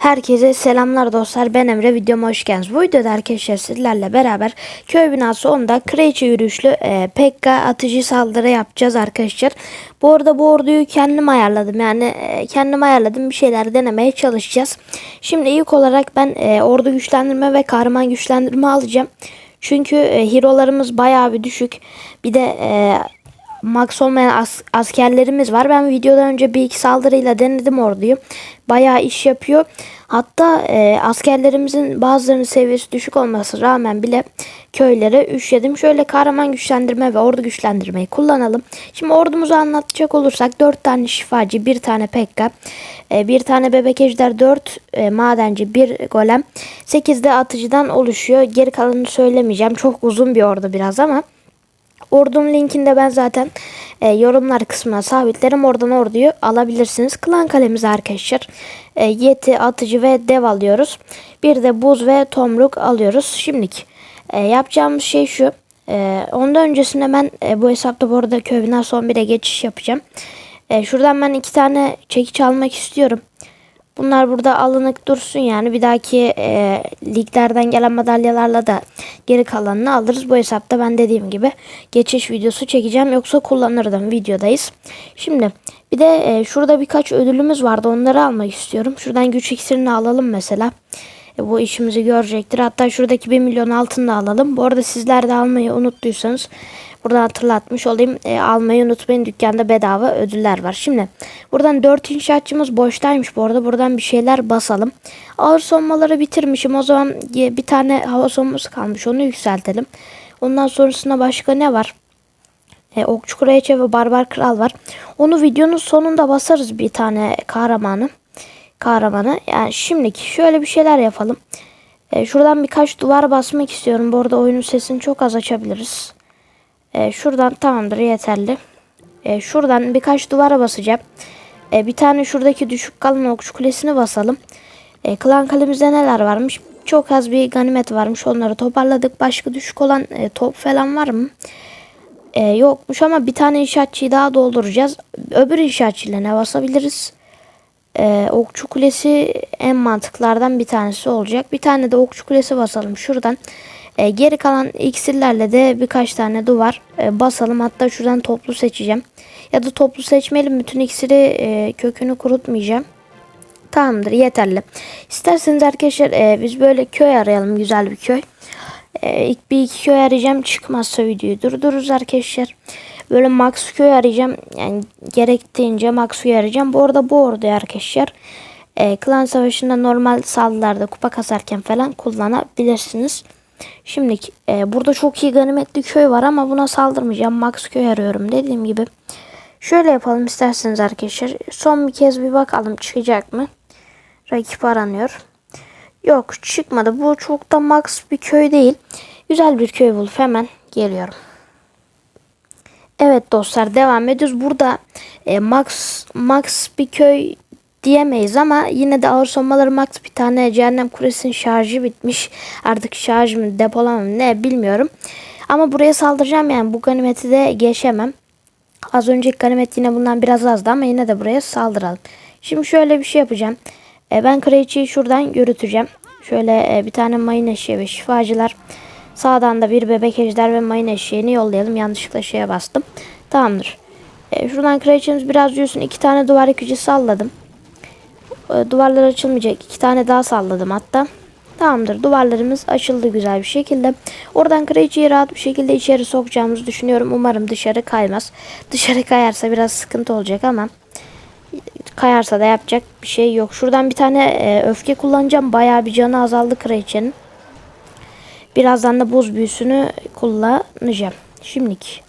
Herkese selamlar dostlar ben Emre videoma hoş geldiniz. Bu videoda arkadaşlar sizlerle beraber köy binası 10'da kraliçe yürüyüşlü e, Pekka atıcı saldırı yapacağız arkadaşlar. Bu arada bu orduyu kendim ayarladım yani e, kendim ayarladım bir şeyler denemeye çalışacağız. Şimdi ilk olarak ben e, ordu güçlendirme ve kahraman güçlendirme alacağım. Çünkü e, hero'larımız bayağı bir düşük. Bir de e, max olmayan as- askerlerimiz var. Ben videodan önce bir iki saldırıyla denedim orduyu. Bayağı iş yapıyor. Hatta e, askerlerimizin bazılarının seviyesi düşük olması rağmen bile köylere üşledim. Şöyle kahraman güçlendirme ve ordu güçlendirmeyi kullanalım. Şimdi ordumuzu anlatacak olursak 4 tane şifacı, 1 tane pekka, e, tane bebek ejder, 4 e, madenci, 1 golem, 8 de atıcıdan oluşuyor. Geri kalanını söylemeyeceğim. Çok uzun bir ordu biraz ama Ordunun linkini de ben zaten e, yorumlar kısmına sabitlerim. Oradan orduyu alabilirsiniz. Klan kalemiz arkadaşlar. E, yeti, atıcı ve dev alıyoruz. Bir de buz ve tomruk alıyoruz. Şimdilik e, yapacağımız şey şu. E, ondan öncesinde ben e, bu hesapta bu arada köy binası 11'e geçiş yapacağım. E, şuradan ben iki tane çekiç almak istiyorum. Bunlar burada alınık dursun yani bir dahaki e, liglerden gelen madalyalarla da geri kalanını alırız. Bu hesapta ben dediğim gibi geçiş videosu çekeceğim yoksa kullanırdım videodayız. Şimdi bir de e, şurada birkaç ödülümüz vardı onları almak istiyorum. Şuradan güç iksirini alalım mesela. E, bu işimizi görecektir. Hatta şuradaki 1 milyon altını da alalım. Bu arada sizler de almayı unuttuysanız buradan hatırlatmış olayım. E, almayı unutmayın. Dükkanda bedava ödüller var. Şimdi buradan 4 inşaatçımız boştaymış bu arada. Buradan bir şeyler basalım. Ağır sonmaları bitirmişim. O zaman bir tane hava sonması kalmış. Onu yükseltelim. Ondan sonrasında başka ne var? E, Okçu Kraliçe ve Barbar Kral var. Onu videonun sonunda basarız bir tane kahramanı. Kahramanı. Yani şimdiki şöyle bir şeyler yapalım. E, şuradan birkaç duvar basmak istiyorum. Bu arada oyunun sesini çok az açabiliriz. E, şuradan tamamdır yeterli. E, şuradan birkaç duvara basacağım. E, bir tane şuradaki düşük kalın okçu kulesini basalım. E, klan kalemizde neler varmış? Çok az bir ganimet varmış. Onları toparladık. Başka düşük olan e, top falan var mı? E, yokmuş ama bir tane inşaatçıyı daha dolduracağız. Öbür inşaatçıyla ne basabiliriz? E, okçu kulesi en mantıklardan bir tanesi olacak. Bir tane de okçu kulesi basalım şuradan. E, geri kalan iksirlerle de birkaç tane duvar e, basalım. Hatta şuradan toplu seçeceğim. Ya da toplu seçmeyelim. Bütün iksiri e, kökünü kurutmayacağım. Tamamdır yeterli. İsterseniz arkadaşlar e, biz böyle köy arayalım. Güzel bir köy. E, ilk bir iki köy arayacağım. Çıkmazsa videoyu durdururuz arkadaşlar. Böyle max köy arayacağım. Yani gerektiğince max köy arayacağım. Bu arada bu orada arkadaşlar. E, klan savaşında normal saldırılarda kupa kasarken falan kullanabilirsiniz. Şimdi e, burada çok iyi ganimetli köy var ama buna saldırmayacağım. Max köy arıyorum dediğim gibi. Şöyle yapalım isterseniz arkadaşlar. Son bir kez bir bakalım çıkacak mı? Rakip aranıyor. Yok çıkmadı. Bu çok da max bir köy değil. Güzel bir köy bulup hemen geliyorum. Evet dostlar devam ediyoruz. Burada e, max max bir köy diyemeyiz ama yine de ağır sonmaları max bir tane cehennem kulesinin şarjı bitmiş. Artık şarj mı depolama ne bilmiyorum. Ama buraya saldıracağım yani bu ganimeti de geçemem. Az önceki ganimet yine bundan biraz azdı ama yine de buraya saldıralım. Şimdi şöyle bir şey yapacağım. E, ben kraliçeyi şuradan yürüteceğim. Şöyle e, bir tane mayın eşeği ve şifacılar. Sağdan da bir bebek ejder ve mayın eşeğini yollayalım. Yanlışlıkla şeye bastım. Tamamdır. E, şuradan kraliçemiz biraz yürüsün. İki tane duvar yıkıcı salladım. E, duvarlar açılmayacak. İki tane daha salladım hatta. Tamamdır. Duvarlarımız açıldı güzel bir şekilde. Oradan kraliçeyi rahat bir şekilde içeri sokacağımızı düşünüyorum. Umarım dışarı kaymaz. Dışarı kayarsa biraz sıkıntı olacak ama kayarsa da yapacak bir şey yok. Şuradan bir tane e, öfke kullanacağım. Bayağı bir canı azaldı kraliçenin. Birazdan da buz büyüsünü kullanacağım. Şimdilik.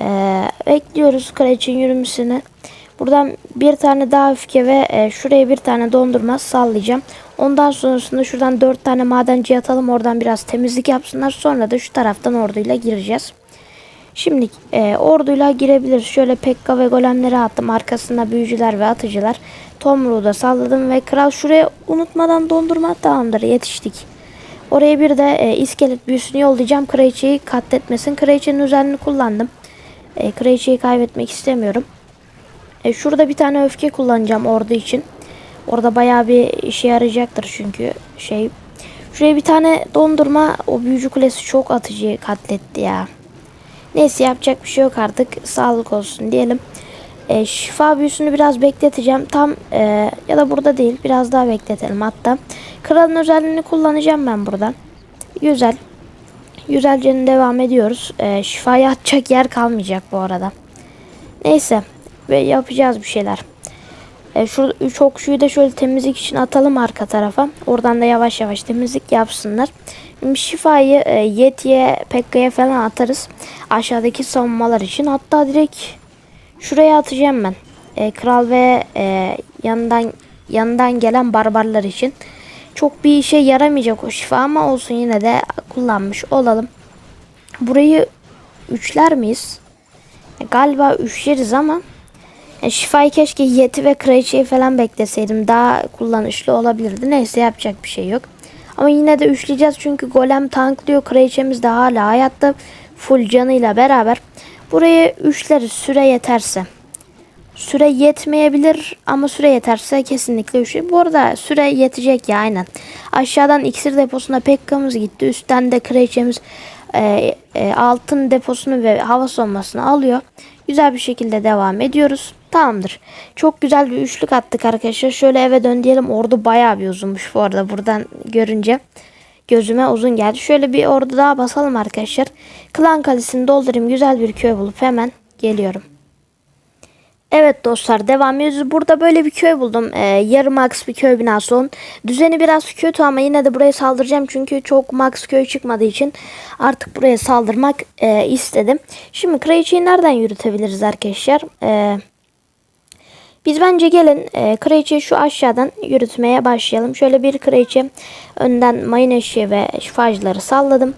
Ee, bekliyoruz kraliçenin yürümesini. Buradan bir tane daha öfke ve e, şuraya bir tane dondurma sallayacağım. Ondan sonrasında şuradan dört tane madenci atalım. Oradan biraz temizlik yapsınlar. Sonra da şu taraftan orduyla gireceğiz. Şimdi e, orduyla girebiliriz. Şöyle Pekka ve golemleri attım. Arkasında büyücüler ve atıcılar. Tomruğu da salladım ve kral şuraya unutmadan dondurma tamamdır yetiştik. Oraya bir de e, iskelet büyüsünü yollayacağım. Kraliçeyi katletmesin. Kraliçenin özelliğini kullandım. E, kraliçeyi kaybetmek istemiyorum. E, şurada bir tane öfke kullanacağım ordu için. Orada bayağı bir işe yarayacaktır çünkü şey. Şuraya bir tane dondurma o büyücü kulesi çok atıcıyı katletti ya. Neyse yapacak bir şey yok artık. Sağlık olsun diyelim. E, şifa büyüsünü biraz bekleteceğim. Tam e, ya da burada değil. Biraz daha bekletelim hatta. Kralın özelliğini kullanacağım ben burada. Güzel. Güzelce devam ediyoruz. E, şifaya atacak yer kalmayacak bu arada. Neyse. Ve yapacağız bir şeyler. E, şu üç okşuyu da şöyle temizlik için atalım arka tarafa. Oradan da yavaş yavaş temizlik yapsınlar. Şimdi şifayı e, Yeti'ye, Pekka'ya falan atarız. Aşağıdaki savunmalar için. Hatta direkt şuraya atacağım ben. E, kral ve e, yanından yanından gelen barbarlar için. Çok bir işe yaramayacak o şifa ama olsun yine de kullanmış olalım. Burayı üçler miyiz? E, galiba üçleriz ama e, şifayı keşke Yeti ve Kraliçeyi falan bekleseydim. Daha kullanışlı olabilirdi. Neyse yapacak bir şey yok. Ama yine de üçleyeceğiz çünkü golem tanklıyor. Kraliçemiz de hala hayatta full canıyla beraber. Buraya üçleriz süre yeterse. Süre yetmeyebilir ama süre yeterse kesinlikle üçlü. Bu arada süre yetecek ya aynen. Aşağıdan iksir deposuna Pekka'mız gitti. Üstten de kraliçemiz e, e, altın deposunu ve hava sonmasını alıyor. Güzel bir şekilde devam ediyoruz. Tamamdır. Çok güzel bir üçlük attık arkadaşlar. Şöyle eve dön diyelim. Ordu bayağı bir uzunmuş bu arada buradan görünce. Gözüme uzun geldi. Şöyle bir ordu daha basalım arkadaşlar. Klan kalesini doldurayım. Güzel bir köy bulup hemen geliyorum. Evet dostlar devam ediyoruz. Burada böyle bir köy buldum. Ee, yarı max bir köy binası onun. Düzeni biraz kötü ama yine de buraya saldıracağım. Çünkü çok max köy çıkmadığı için artık buraya saldırmak e, istedim. Şimdi kraliçeyi nereden yürütebiliriz arkadaşlar? Eee... Biz bence gelin e, kraliçeyi şu aşağıdan yürütmeye başlayalım. Şöyle bir kraliçe önden mayın eşeği ve şifacıları salladım.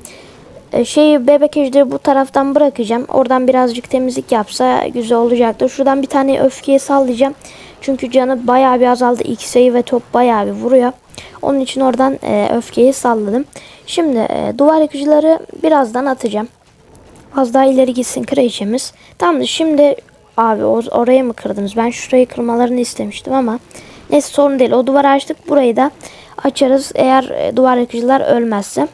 E, şeyi bebek ejderi bu taraftan bırakacağım. Oradan birazcık temizlik yapsa güzel olacaktır. Şuradan bir tane öfkeyi sallayacağım. Çünkü canı bayağı bir azaldı. Sayı ve top bayağı bir vuruyor. Onun için oradan e, öfkeyi salladım. Şimdi e, duvar yıkıcıları birazdan atacağım. Az daha ileri gitsin kraliçemiz. Tamamdır şimdi Abi or orayı mı kırdınız? Ben şurayı kırmalarını istemiştim ama neyse sorun değil. O duvarı açtık. Burayı da açarız eğer e, duvar yıkıcılar ölmezse.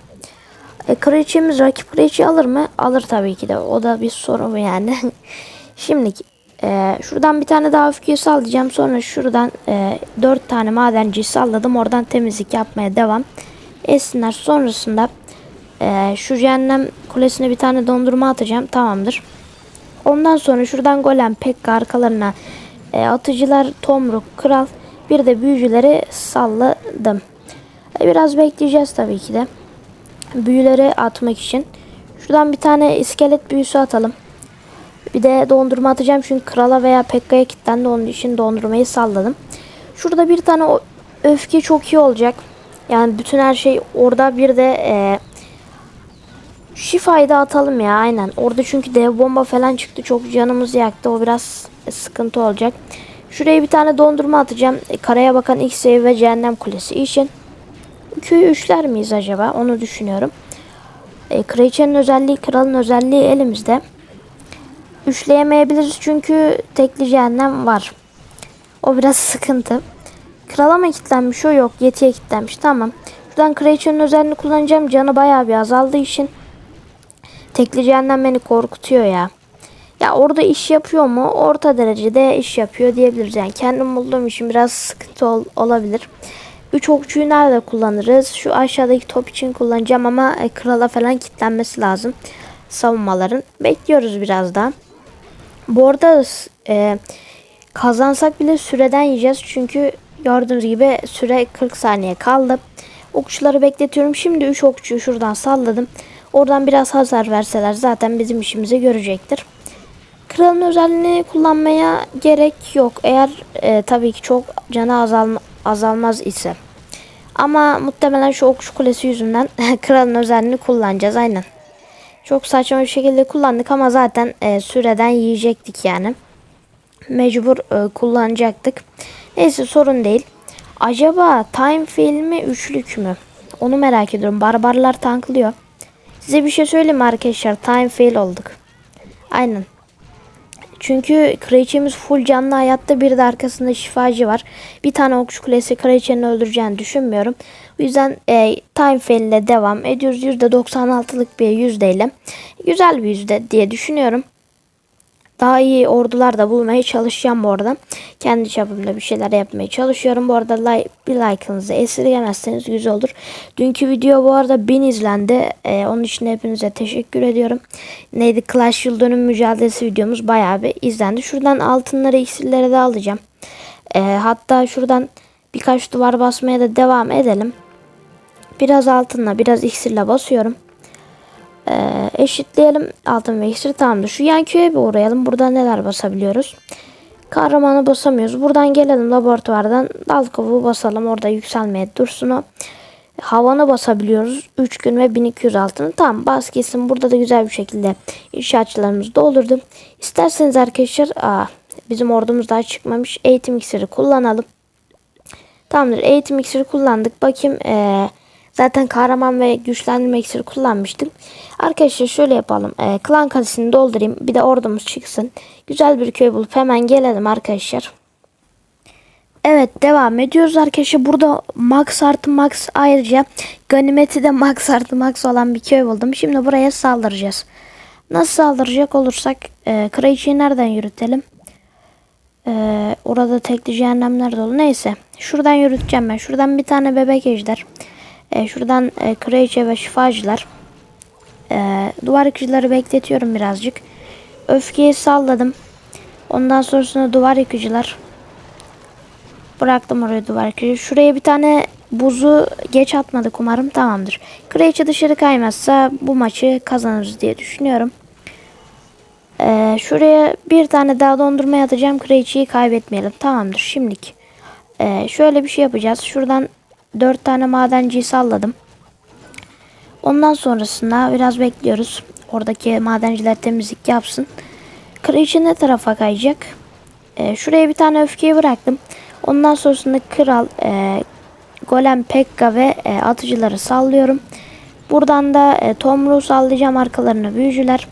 E, kraliçemiz rakip kraliçeyi alır mı? Alır tabii ki de. O da bir sorun yani. Şimdi e, şuradan bir tane daha öfkeyi sallayacağım. Sonra şuradan e, 4 tane madenciyi salladım. Oradan temizlik yapmaya devam. Etsinler. Sonrasında e, şu cehennem kulesine bir tane dondurma atacağım. Tamamdır. Ondan sonra şuradan golem pekka arkalarına e, atıcılar tomruk kral bir de büyücüleri salladım. E, biraz bekleyeceğiz tabii ki de. Büyüleri atmak için. Şuradan bir tane iskelet büyüsü atalım. Bir de dondurma atacağım çünkü krala veya pekkaya kilitlendi onun için dondurmayı salladım. Şurada bir tane öfke çok iyi olacak. Yani bütün her şey orada bir de e, Şifayı da atalım ya aynen. Orada çünkü dev bomba falan çıktı. Çok canımızı yaktı. O biraz sıkıntı olacak. Şuraya bir tane dondurma atacağım. E, karaya bakan X ve cehennem kulesi için. Köyü üçler miyiz acaba? Onu düşünüyorum. E, kraliçenin özelliği, kralın özelliği elimizde. Üçleyemeyebiliriz çünkü tekli cehennem var. O biraz sıkıntı. Krala mı kilitlenmiş o? Yok. Yetiye kilitlenmiş. Tamam. Şuradan kraliçenin özelliğini kullanacağım. Canı bayağı bir azaldığı için. Tekli cehennem beni korkutuyor ya. Ya orada iş yapıyor mu? Orta derecede iş yapıyor diyebiliriz. Yani kendim bulduğum için biraz sıkıntı ol olabilir. Üç okçuyu nerede kullanırız? Şu aşağıdaki top için kullanacağım ama e, krala falan kilitlenmesi lazım. Savunmaların. Bekliyoruz biraz daha. Bu arada e, kazansak bile süreden yiyeceğiz. Çünkü gördüğünüz gibi süre 40 saniye kaldı. Okçuları bekletiyorum. Şimdi 3 okçuyu şuradan salladım. Oradan biraz hasar verseler zaten bizim işimizi görecektir. Kralın özelliğini kullanmaya gerek yok. Eğer e, tabii ki çok canı azalma, azalmaz ise. Ama muhtemelen şu okçu kulesi yüzünden kralın özelliğini kullanacağız aynen. Çok saçma bir şekilde kullandık ama zaten e, süreden yiyecektik yani. Mecbur e, kullanacaktık. Neyse sorun değil. Acaba time filmi üçlük mü? Onu merak ediyorum. Barbarlar tanklıyor. Size bir şey söyleyeyim arkadaşlar. Time fail olduk. Aynen. Çünkü kraliçemiz full canlı hayatta bir de arkasında şifacı var. Bir tane okçu kulesi kraliçenin öldüreceğini düşünmüyorum. O yüzden e, time fail ile devam ediyoruz. %96'lık bir yüzdeyle. Güzel bir yüzde diye düşünüyorum. Daha iyi ordular da bulmaya çalışacağım bu arada. Kendi çapımda bir şeyler yapmaya çalışıyorum. Bu arada like, bir like'ınızı esirgemezseniz güzel olur. Dünkü video bu arada 1000 izlendi. Ee, onun için hepinize teşekkür ediyorum. Neydi Clash Yıl dönüm mücadelesi videomuz bayağı bir izlendi. Şuradan altınları iksirleri de alacağım. Ee, hatta şuradan birkaç duvar basmaya da devam edelim. Biraz altınla biraz iksirle basıyorum. Ee, eşitleyelim altın ve iksir tamamdır. Şu yan köye bir uğrayalım. Burada neler basabiliyoruz? Kahramanı basamıyoruz. Buradan gelelim laboratuvardan. Dal kavuğu basalım. Orada yükselmeye dursun o. Havanı basabiliyoruz. 3 gün ve 1200 altını. Tamam bas kesin. Burada da güzel bir şekilde inşaatçılarımız doldurdu. İsterseniz arkadaşlar aa, bizim ordumuz daha çıkmamış. Eğitim iksiri kullanalım. Tamamdır. Eğitim iksiri kullandık. Bakayım ee, zaten kahraman ve güçlendirme iksiri kullanmıştım. Arkadaşlar şöyle yapalım. Ee, klan kalesini doldurayım. Bir de ordumuz çıksın. Güzel bir köy bulup hemen gelelim arkadaşlar. Evet devam ediyoruz arkadaşlar. Burada max artı max ayrıca ganimeti de max artı max olan bir köy buldum. Şimdi buraya saldıracağız. Nasıl saldıracak olursak e, kraliçeyi nereden yürütelim? E, orada tekli cehennemler dolu. Neyse. Şuradan yürüteceğim ben. Şuradan bir tane bebek ejder. E, şuradan e, kraliçe ve şifacılar. E, duvar yıkıcıları bekletiyorum birazcık. Öfkeyi salladım. Ondan sonrasında duvar yıkıcılar. Bıraktım oraya duvar yıkıcı. Şuraya bir tane buzu geç atmadık umarım tamamdır. Kraliçe dışarı kaymazsa bu maçı kazanırız diye düşünüyorum. Ee, şuraya bir tane daha dondurma atacağım. Kraliçeyi kaybetmeyelim. Tamamdır şimdilik. Ee, şöyle bir şey yapacağız. Şuradan dört tane madenciyi salladım. Ondan sonrasında biraz bekliyoruz. Oradaki madenciler temizlik yapsın. Kraliçe ne tarafa kayacak? Ee, şuraya bir tane öfkeyi bıraktım. Ondan sonrasında kral, e, golem, pekka ve e, atıcıları sallıyorum. Buradan da e, tomruğu sallayacağım arkalarına büyücüler.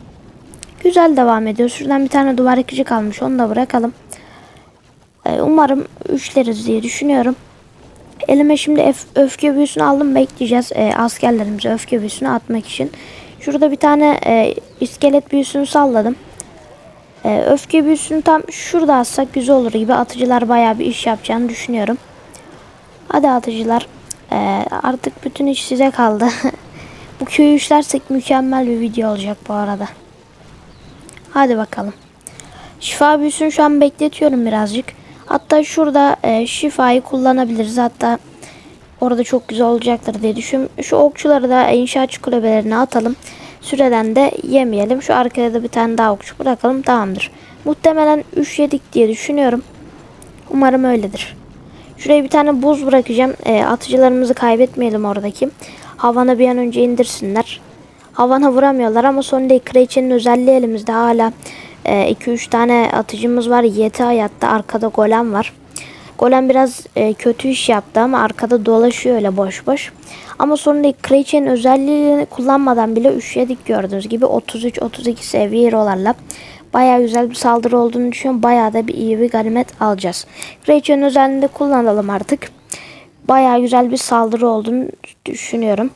Güzel devam ediyor. Şuradan bir tane duvar yıkıcı kalmış. Onu da bırakalım. E, umarım üçleriz diye düşünüyorum. Elime şimdi öf öfke büyüsünü aldım. Bekleyeceğiz e, askerlerimize öfke büyüsünü atmak için. Şurada bir tane e, iskelet büyüsünü salladım. E, öfke büyüsünü tam şurada atsak güzel olur gibi. Atıcılar bayağı bir iş yapacağını düşünüyorum. Hadi atıcılar. E, artık bütün iş size kaldı. bu köyü işlersek mükemmel bir video olacak bu arada. Hadi bakalım. Şifa büyüsünü şu an bekletiyorum birazcık. Hatta şurada e, şifayı kullanabiliriz. Hatta orada çok güzel olacaktır diye düşünüyorum. Şu okçuları da inşaatçı kulübelerine atalım. Süreden de yemeyelim. Şu arkaya da bir tane daha okçu bırakalım. Tamamdır. Muhtemelen 3 yedik diye düşünüyorum. Umarım öyledir. Şuraya bir tane buz bırakacağım. E, atıcılarımızı kaybetmeyelim oradaki. Havana bir an önce indirsinler. Havana vuramıyorlar ama son değil. Kraliçenin özelliği elimizde hala 2-3 e, tane atıcımız var. Yeti hayatta. Arkada golem var. Golem biraz e, kötü iş yaptı ama arkada dolaşıyor öyle boş boş. Ama değil. Kraliçenin özelliğini kullanmadan bile üşledik gördüğünüz gibi 33-32 seviye hero'larla. Baya güzel bir saldırı olduğunu düşünüyorum. Baya da bir iyi bir ganimet alacağız. Kraliçenin özelliğini de kullanalım artık. Baya güzel bir saldırı olduğunu düşünüyorum.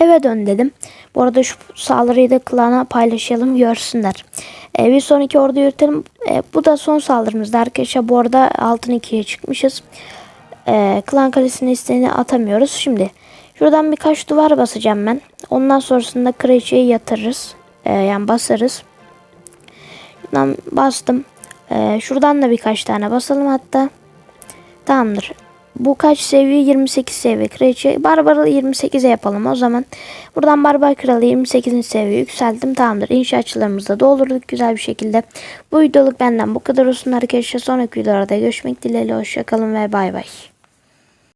Eve dön dedim. Bu arada şu saldırıyı da klana paylaşalım görsünler. Ee, bir sonraki orada yürütelim. Ee, bu da son saldırımızda arkadaşlar. Bu arada altın ikiye çıkmışız. Ee, klan kalesinin isteğini atamıyoruz. Şimdi şuradan birkaç duvar basacağım ben. Ondan sonrasında kraliçeyi yatırırız. Ee, yani basarız. Şuradan bastım. Ee, şuradan da birkaç tane basalım hatta. Tamamdır. Bu kaç seviye? 28 seviye kraliçe. Barbarı 28'e yapalım o zaman. Buradan barbar kralı 28. seviye yükselttim. Tamamdır. İnşaatçılarımızı da doldurduk güzel bir şekilde. Bu videoluk benden bu kadar olsun arkadaşlar. Sonraki videolarda görüşmek dileğiyle. Hoşçakalın ve bay bay.